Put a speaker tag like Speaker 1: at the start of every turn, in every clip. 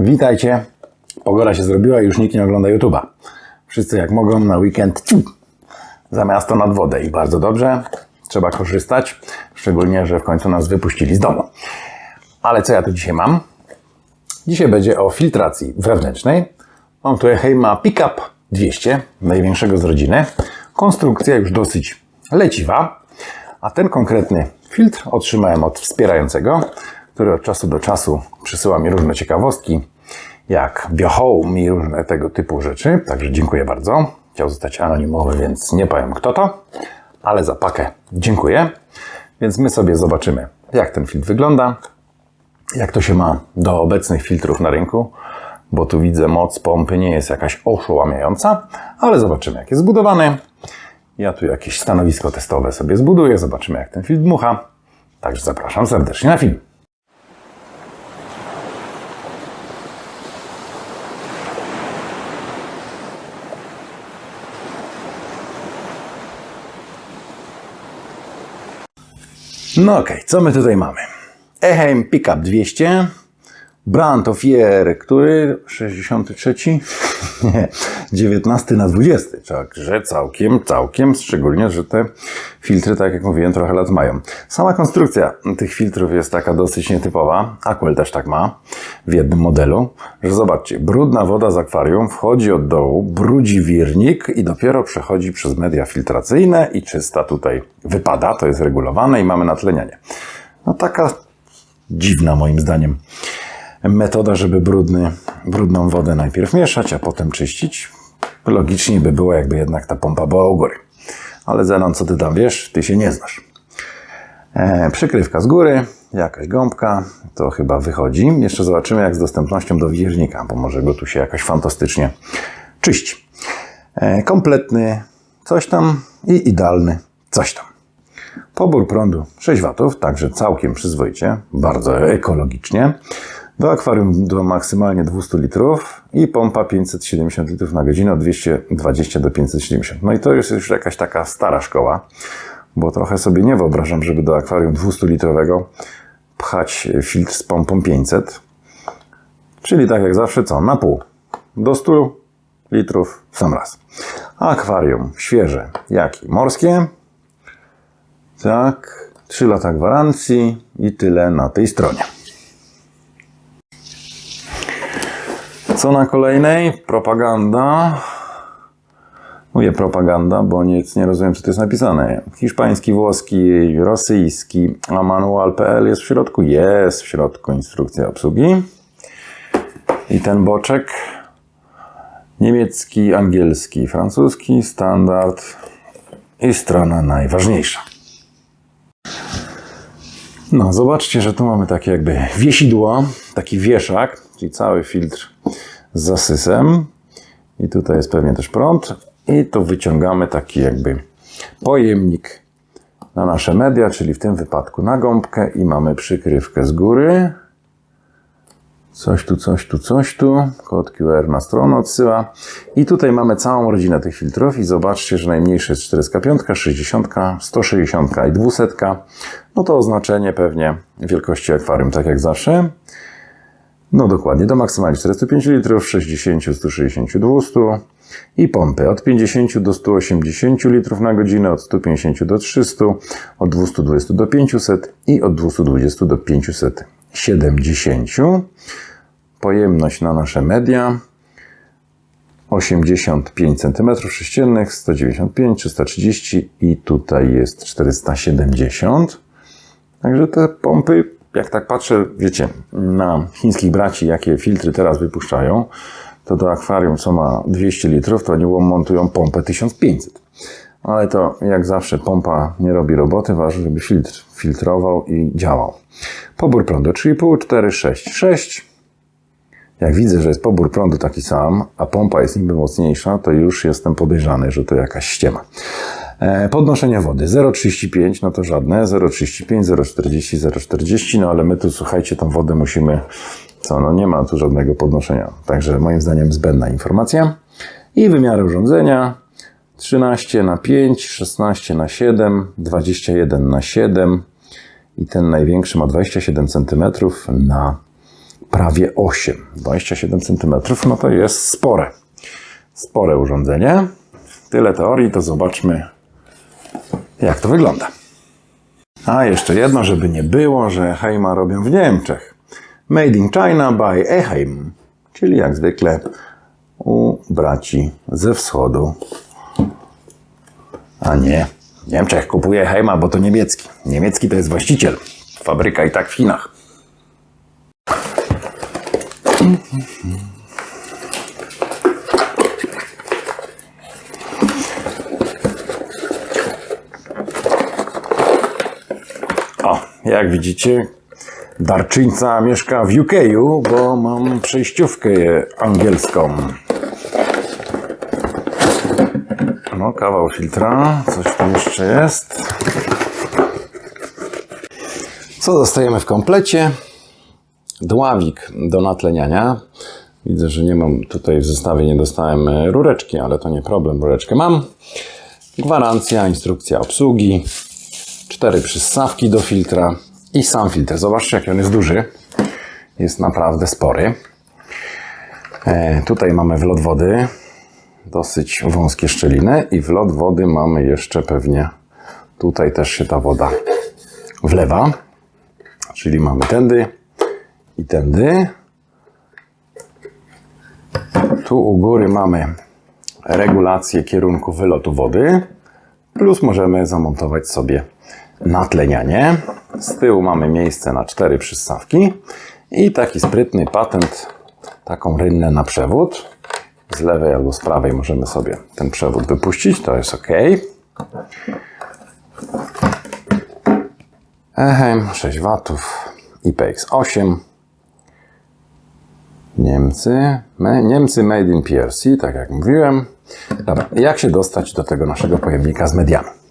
Speaker 1: Witajcie. Pogoda się zrobiła i już nikt nie ogląda YouTube'a. Wszyscy jak mogą na weekend za miasto nad wodę i bardzo dobrze. Trzeba korzystać, szczególnie, że w końcu nas wypuścili z domu. Ale co ja tu dzisiaj mam? Dzisiaj będzie o filtracji wewnętrznej. Mam tu Heima Pickup 200, największego z rodziny. Konstrukcja już dosyć leciwa, a ten konkretny filtr otrzymałem od wspierającego, który od czasu do czasu przysyła mi różne ciekawostki, jak biohome i różne tego typu rzeczy. Także dziękuję bardzo. Chciał zostać anonimowy, więc nie powiem kto to, ale za pakę dziękuję. Więc my sobie zobaczymy, jak ten filtr wygląda, jak to się ma do obecnych filtrów na rynku, bo tu widzę moc pompy nie jest jakaś oszałamiająca, ale zobaczymy jak jest zbudowany. Ja tu jakieś stanowisko testowe sobie zbuduję, zobaczymy jak ten filtr dmucha. Także zapraszam serdecznie na film. No okej, co my tutaj mamy? Eheim Pickup 200, Brand of Year, który 63? Nie, 19 na 20. Także całkiem, całkiem, szczególnie, że te filtry, tak jak mówiłem, trochę lat mają. Sama konstrukcja tych filtrów jest taka dosyć nietypowa. Aquel też tak ma w jednym modelu, że zobaczcie, brudna woda z akwarium wchodzi od dołu, brudzi wirnik i dopiero przechodzi przez media filtracyjne i czysta tutaj wypada. To jest regulowane i mamy natlenianie. No taka dziwna moim zdaniem metoda, żeby brudny, brudną wodę najpierw mieszać, a potem czyścić. Logicznie by było, jakby jednak ta pompa była u góry. Ale Zenon, co ty tam wiesz? Ty się nie znasz. E, przykrywka z góry, jakaś gąbka, to chyba wychodzi. Jeszcze zobaczymy, jak z dostępnością do wirnika, bo może go tu się jakoś fantastycznie czyści. E, kompletny coś tam i idealny coś tam. Pobór prądu 6 W, także całkiem przyzwoicie, bardzo ekologicznie. Do akwarium do maksymalnie 200 litrów i pompa 570 litrów na godzinę od 220 do 570. No i to jest już jakaś taka stara szkoła, bo trochę sobie nie wyobrażam, żeby do akwarium 200 litrowego pchać filtr z pompą 500. Czyli tak jak zawsze, co? Na pół. Do 100 litrów sam raz. Akwarium świeże, jak i morskie. Tak, 3 lata gwarancji i tyle na tej stronie. Co na kolejnej? Propaganda. Mówię propaganda, bo nic nie rozumiem, co to jest napisane. Hiszpański, włoski, rosyjski, a manual.pl jest w środku? Jest w środku instrukcja obsługi. I ten boczek niemiecki, angielski, francuski, standard i strona najważniejsza. No, zobaczcie, że tu mamy takie jakby wiesidło, taki wieszak, czyli cały filtr z zasysem. I tutaj jest pewnie też prąd. I tu wyciągamy taki jakby pojemnik na nasze media, czyli w tym wypadku na gąbkę i mamy przykrywkę z góry. Coś tu, coś tu, coś tu. Kod QR na stronę odsyła. I tutaj mamy całą rodzinę tych filtrów i zobaczcie, że najmniejszy jest 405, 60, 160 i 200. No to oznaczenie pewnie wielkości akwarium, tak jak zawsze. No dokładnie, do maksymalnie 405 litrów, 60, 160, 200 i pompy od 50 do 180 litrów na godzinę, od 150 do 300, od 220 do 500 i od 220 do 570. Pojemność na nasze media 85 cm3, 195, 330 i tutaj jest 470. Także te pompy jak tak patrzę, wiecie, na chińskich braci, jakie filtry teraz wypuszczają, to do akwarium, co ma 200 litrów, to oni montują pompę 1500. Ale to jak zawsze pompa nie robi roboty, ważne, żeby filtr filtrował i działał. Pobór prądu 3,5, 4, 6, 6. Jak widzę, że jest pobór prądu taki sam, a pompa jest niby mocniejsza, to już jestem podejrzany, że to jakaś ściema. E, podnoszenie wody 0,35, no to żadne, 0,35, 0,40, 0,40, no ale my tu słuchajcie, tą wodę musimy, co, no nie ma tu żadnego podnoszenia. Także moim zdaniem zbędna informacja. I wymiary urządzenia 13 na 5, 16 na 7, 21 na 7 i ten największy ma 27 cm na prawie 8. 27 cm, no to jest spore. Spore urządzenie. Tyle teorii, to zobaczmy, jak to wygląda. A jeszcze jedno, żeby nie było, że Heima robią w Niemczech. Made in China by Eheim, czyli jak zwykle u braci ze wschodu. A nie, w Niemczech kupuje Heima, bo to niemiecki. Niemiecki to jest właściciel. Fabryka i tak w Chinach. O, jak widzicie, darczyńca mieszka w UK, bo mam przejściówkę angielską. No, kawał filtra, coś tu jeszcze jest. Co dostajemy w komplecie? Dławik do natleniania. Widzę, że nie mam tutaj w zestawie, nie dostałem e, rureczki, ale to nie problem, rureczkę mam. Gwarancja, instrukcja obsługi, cztery przyssawki do filtra i sam filtr. Zobaczcie, jaki on jest duży. Jest naprawdę spory. E, tutaj mamy wlot wody, dosyć wąskie szczeliny i wlot wody mamy jeszcze pewnie, tutaj też się ta woda wlewa. Czyli mamy tędy i tędy. Tu u góry mamy regulację kierunku wylotu wody, plus możemy zamontować sobie natlenianie. Z tyłu mamy miejsce na cztery przystawki i taki sprytny patent, taką rynnę na przewód. Z lewej albo z prawej możemy sobie ten przewód wypuścić, to jest ok. Ehem, 6 watów, IPX8. Niemcy, me, Niemcy made in PRC, tak jak mówiłem. Dobra, jak się dostać do tego naszego pojemnika z mediami?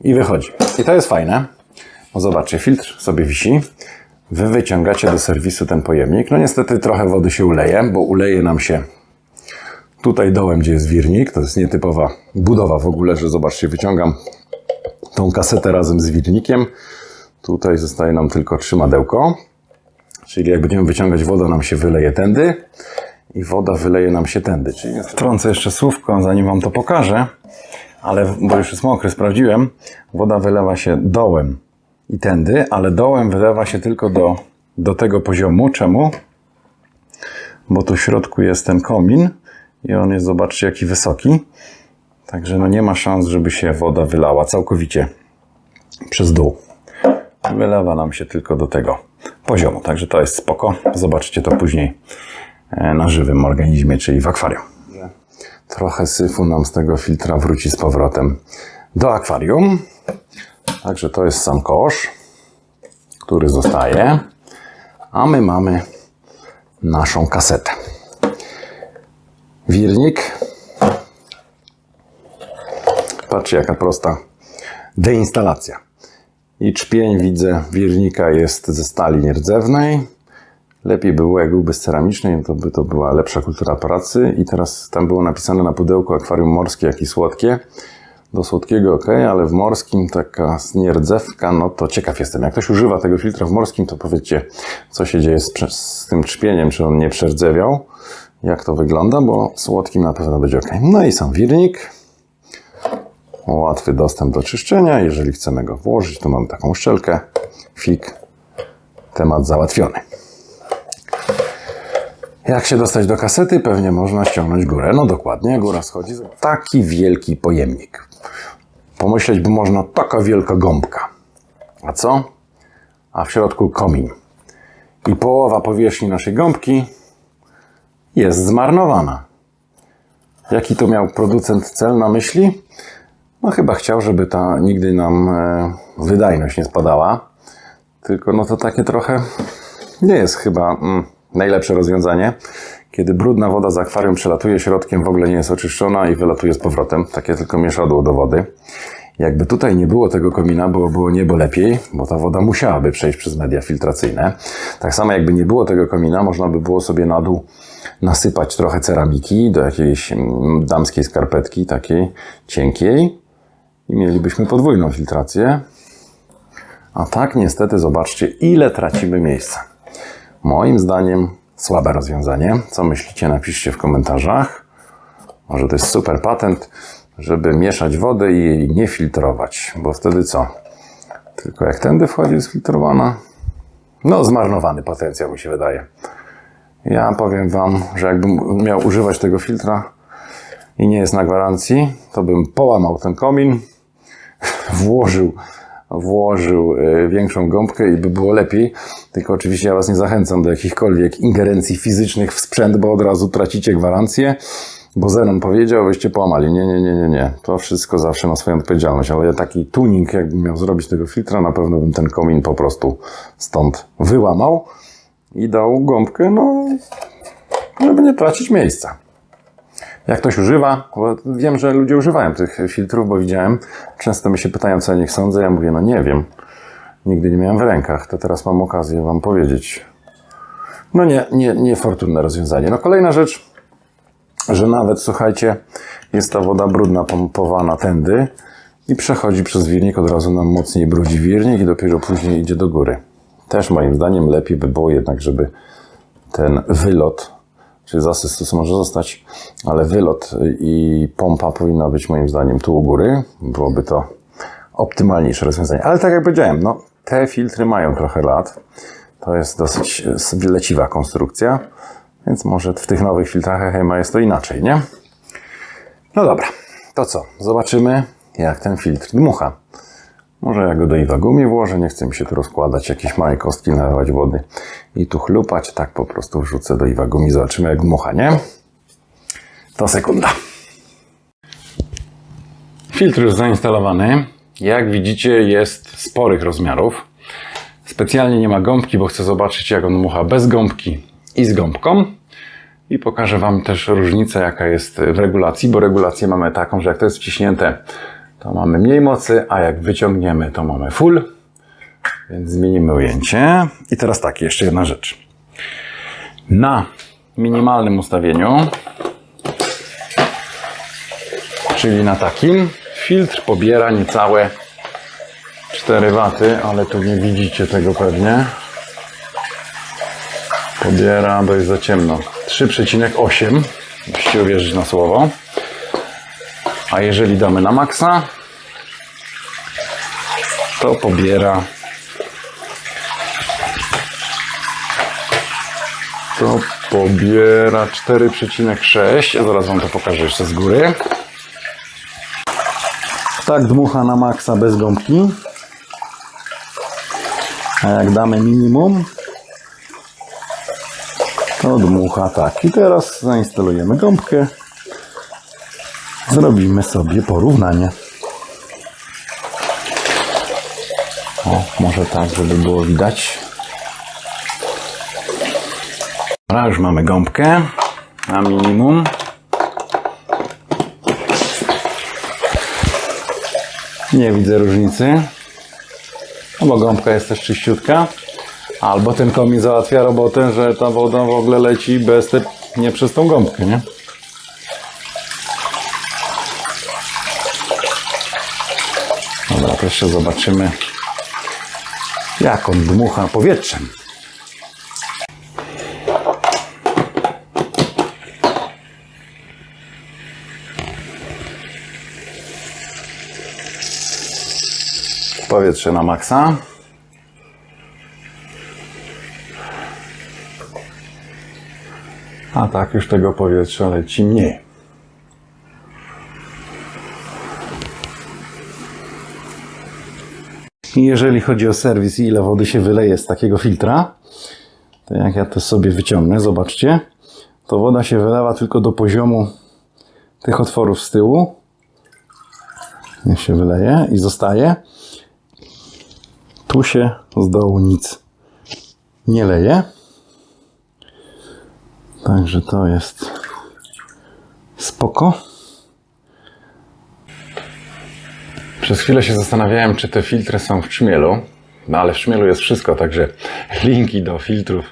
Speaker 1: I wychodzi. I to jest fajne, bo zobaczcie, filtr sobie wisi. Wy wyciągacie do serwisu ten pojemnik. No niestety trochę wody się uleje, bo uleje nam się tutaj dołem, gdzie jest wirnik. To jest nietypowa budowa w ogóle, że zobaczcie, wyciągam tą kasetę razem z wirnikiem. Tutaj zostaje nam tylko trzymadełko. Czyli jak będziemy wyciągać wodę, nam się wyleje tędy i woda wyleje nam się tędy. Czyli wtrącę jeszcze słówko, zanim Wam to pokażę, ale bo już jest mokry, sprawdziłem. Woda wylewa się dołem i tędy, ale dołem wylewa się tylko do, do tego poziomu. Czemu? Bo tu w środku jest ten komin i on jest, zobaczcie, jaki wysoki. Także no nie ma szans, żeby się woda wylała całkowicie przez dół. Wylewa nam się tylko do tego poziomu. Także to jest spoko. Zobaczcie to później e, na żywym organizmie, czyli w akwarium. Trochę syfu nam z tego filtra wróci z powrotem do akwarium. Także to jest sam kosz, który zostaje. A my mamy naszą kasetę. Wirnik. Patrzcie, jaka prosta deinstalacja. I czpień, widzę, wirnika jest ze stali nierdzewnej. Lepiej by było, jak byłby z ceramicznej, to by to była lepsza kultura pracy. I teraz tam było napisane na pudełku akwarium morskie, jak i słodkie. Do słodkiego ok, ale w morskim taka nierdzewka, no to ciekaw jestem. Jak ktoś używa tego filtra w morskim, to powiedzcie, co się dzieje z, z tym czpieniem, czy on nie przerdzewiał, jak to wygląda, bo słodkim na pewno będzie ok. No i sam wirnik. Łatwy dostęp do czyszczenia. Jeżeli chcemy go włożyć, to mamy taką szczelkę. Fik. Temat załatwiony. Jak się dostać do kasety? Pewnie można ściągnąć górę. No dokładnie, góra schodzi. Taki wielki pojemnik. Pomyśleć by można, taka wielka gąbka. A co? A w środku komin. I połowa powierzchni naszej gąbki jest zmarnowana. Jaki to miał producent cel na myśli? No chyba chciał, żeby ta nigdy nam e, wydajność nie spadała. Tylko no to takie trochę nie jest chyba mm, najlepsze rozwiązanie. Kiedy brudna woda z akwarium przelatuje środkiem, w ogóle nie jest oczyszczona i wylatuje z powrotem. Takie tylko mieszadło do wody. Jakby tutaj nie było tego komina, było, było niebo lepiej, bo ta woda musiałaby przejść przez media filtracyjne. Tak samo jakby nie było tego komina, można by było sobie na dół nasypać trochę ceramiki do jakiejś mm, damskiej skarpetki, takiej cienkiej i mielibyśmy podwójną filtrację. A tak niestety zobaczcie, ile tracimy miejsca. Moim zdaniem słabe rozwiązanie. Co myślicie? Napiszcie w komentarzach. Może to jest super patent, żeby mieszać wodę i jej nie filtrować, bo wtedy co? Tylko jak tędy wchodzi filtrowana? No, zmarnowany potencjał mi się wydaje. Ja powiem Wam, że jakbym miał używać tego filtra i nie jest na gwarancji, to bym połamał ten komin, włożył, włożył y, większą gąbkę i by było lepiej. Tylko oczywiście ja Was nie zachęcam do jakichkolwiek ingerencji fizycznych w sprzęt, bo od razu tracicie gwarancję. Bo Zenon powiedział, byście połamali. Nie, nie, nie, nie, nie. To wszystko zawsze ma swoją odpowiedzialność, ale ja taki tuning, jakbym miał zrobić tego filtra, na pewno bym ten komin po prostu stąd wyłamał i dał gąbkę, no, żeby nie tracić miejsca. Jak ktoś używa, bo wiem, że ludzie używają tych filtrów, bo widziałem, często mi się pytają, co o nich sądzę, ja mówię, no nie wiem, nigdy nie miałem w rękach, to teraz mam okazję Wam powiedzieć. No nie, nie, niefortunne rozwiązanie. No kolejna rzecz, że nawet, słuchajcie, jest ta woda brudna pompowana tędy i przechodzi przez wirnik, od razu nam mocniej brudzi wirnik i dopiero później idzie do góry. Też moim zdaniem lepiej by było jednak, żeby ten wylot, czyli zasystus może zostać, ale wylot i pompa powinna być moim zdaniem tu u góry. Byłoby to optymalniejsze rozwiązanie. Ale tak jak powiedziałem, no, te filtry mają trochę lat. To jest dosyć leciwa konstrukcja, więc może w tych nowych filtrach HEMA jest to inaczej, nie? No dobra, to co? Zobaczymy, jak ten filtr dmucha. Może ja go do Iwagumi włożę, nie chcę mi się tu rozkładać, jakieś małe kostki nalewać wody i tu chlupać, tak po prostu wrzucę do Iwagumi, zobaczymy jak dmucha, nie? To sekunda. Filtr już zainstalowany. Jak widzicie jest sporych rozmiarów. Specjalnie nie ma gąbki, bo chcę zobaczyć jak on dmucha bez gąbki i z gąbką. I pokażę Wam też różnicę jaka jest w regulacji, bo regulację mamy taką, że jak to jest wciśnięte to mamy mniej mocy, a jak wyciągniemy, to mamy full. Więc zmienimy ujęcie. I teraz tak, jeszcze jedna rzecz. Na minimalnym ustawieniu, czyli na takim, filtr pobiera niecałe 4 W, ale tu nie widzicie tego pewnie. Pobiera, jest za ciemno. 3,8. Musicie uwierzyć na słowo. A jeżeli damy na maksa, to pobiera to pobiera 4,6. Ja zaraz Wam to pokażę jeszcze z góry. Tak dmucha na maksa bez gąbki. A jak damy minimum, to dmucha tak. I teraz zainstalujemy gąbkę zrobimy sobie porównanie. O, może tak, żeby było widać. Dobra, już mamy gąbkę na minimum. Nie widzę różnicy. No bo gąbka jest też czyściutka. Albo ten komin załatwia robotę, że ta woda w ogóle leci bez te, nie przez tą gąbkę, nie? Jeszcze zobaczymy, jak on dmucha powietrzem. Powietrze na maksa. A tak, już tego powietrza leci mniej. Jeżeli chodzi o serwis i ile wody się wyleje z takiego filtra, to jak ja to sobie wyciągnę, zobaczcie, to woda się wylewa tylko do poziomu tych otworów z tyłu. Niech się wyleje i zostaje. Tu się z dołu nic nie leje. Także to jest spoko. Przez chwilę się zastanawiałem, czy te filtry są w czmielu, no ale w czmielu jest wszystko, także linki do filtrów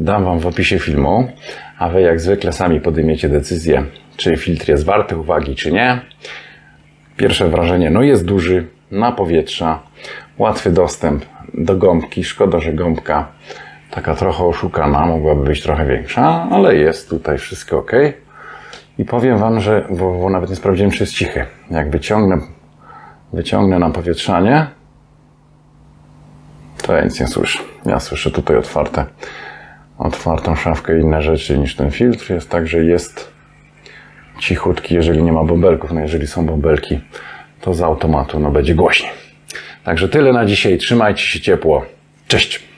Speaker 1: dam Wam w opisie filmu, a Wy jak zwykle sami podejmiecie decyzję, czy filtr jest warty uwagi, czy nie. Pierwsze wrażenie, no jest duży, na powietrza, łatwy dostęp do gąbki. Szkoda, że gąbka taka trochę oszukana, mogłaby być trochę większa, ale jest tutaj wszystko ok. I powiem Wam, że, bo, bo nawet nie sprawdziłem, czy jest cichy. Jak wyciągnę, wyciągnę na powietrzanie, to ja nic nie słyszę. Ja słyszę tutaj otwarte, otwartą szafkę i inne rzeczy niż ten filtr. Jest tak, że jest cichutki, jeżeli nie ma bąbelków. No jeżeli są bąbelki, to z automatu no, będzie głośniej. Także tyle na dzisiaj. Trzymajcie się ciepło. Cześć!